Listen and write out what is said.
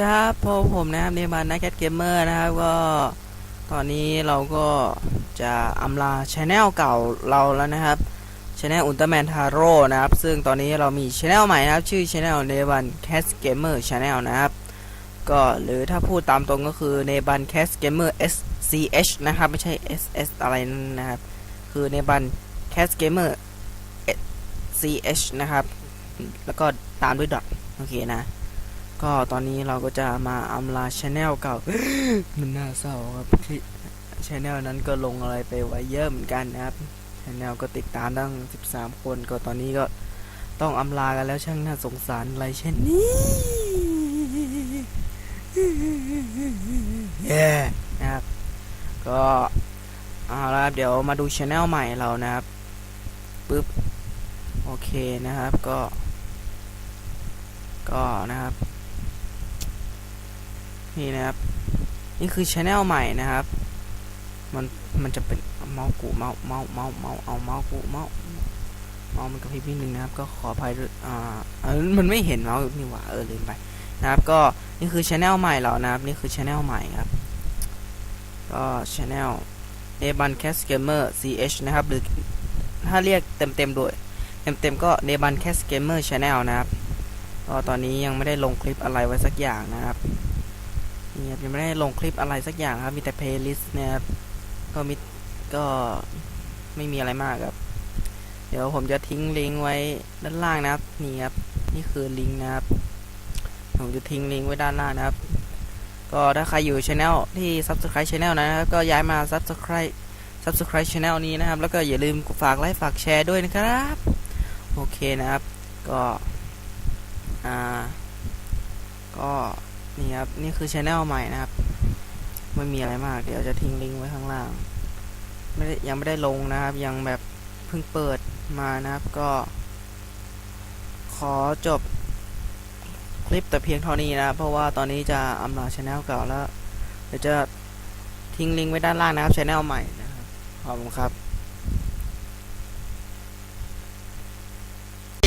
ครับพบผมนะครับในบันนักแคทเกมเมอร์นะครับก็ตอนนี้เราก็จะอำลาช anel เก่าเราแล้วนะครับช anel อุลตร้าแมนทาโร่นะครับ ซึ่งตอนนี้เรามีช anel ใหม่นะครับ ชื่อช anel ในบันแคสเกมเมอร์ช anel นะครับ ก็หรือถ้าพูดตามตรงก็คือในบันแคสเกมเมอร์ SCH นะครับ ไม่ใช่ SS อะไรนั่นนะครับ คือในบันแคสเกมเมอร์ s c h นะครับ แล้วก็ตามด้วยดอทโอเคนะ ก็ตอนนี้เราก็จะมาอำลาชแนลเก่า มันน่าเศร้าครับที่ชแนลนั้นก็ลงอะไรไปไว้เยอะเหมือนกันนะครับชแนลก็ติดตามตั้ง 13 คน ก็ตอนนี้ก็ต้องอำลากันแล้วช่างน่าสงสารอะไรเช่นนี้เย้นะครับ ก็เอาละครับเดี๋ยวมาดูชแนลใหม่เรานะครับปึ๊บโอเคนะครับก็ ก็นะครับ นี่นะครับ นี่คือช anel ใหม่นะครับ มันมันจะเป็นเมาส์กูเมาส์เมาส์เมาส์เมาส์เอาเมาส์กูเมาส์เมาส์มันกระพริบนิดนึงนะครับ ก็ขออภัยด้วยอ่าเออมันไม่เห็นเมาส์นี่หว่าเออลืมไปนะครับ ก็นี่คือช anel ใหม่เรานะครับ นี่คือช anel ใหม่ครับ ก็ช anel a b a n c a s Gamer CH นะครับ หรือถ้าเรียกเต็มๆโดยเต็มๆก็ n e b a n c a s Gamer Channel นะครับก็ตอนนี้ยังไม่ได้ลงคลิปอะไรไว้สักอย่างนะครับ นี่ครับยังไม่ได้ลงคลิปอะไรสักอย่างครับมีแต่ playlist นะครับก็มีก็ไม่มีอะไรมากครับ เดี๋ยวผมจะทิ้งลิงก์ไว้ด้านล่างนะครับนี่ครับนี่คือลิงก์นะครับผมจะทิ้งลิงก์ไว้ด้านล่างนะครับ ก็ถ้าใครอยู่ช anel ที่ subscribe channel นะครับก็ย้ายมา subscribe subscribe channel นี้นะครับ แล้วก็อย่าลืมฝากไลค์ฝากแชร์ด้วยนะครับโอเคนะครับ ก็อ่าก็ นี่ครับ นี่คือช anel ใหม่นะครับไม่มีอะไรมาก เดี๋ยวจะทิ้งลิงก์ไว้ข้างล่างไม่ได้ยังไม่ได้ลงนะครับ ยังแบบเพิ่งเปิดมานะครับก็ ขอจบคลิปแต่เพียงเท่านี้นะ เพราะว่าตอนนี้จะอำลาช anel เก่าแล้ว เดี๋ยวจะทิ้งลิงก์ไว้ด้านล่างนะครับช anel ใหม่นะครับขอบคุณครับ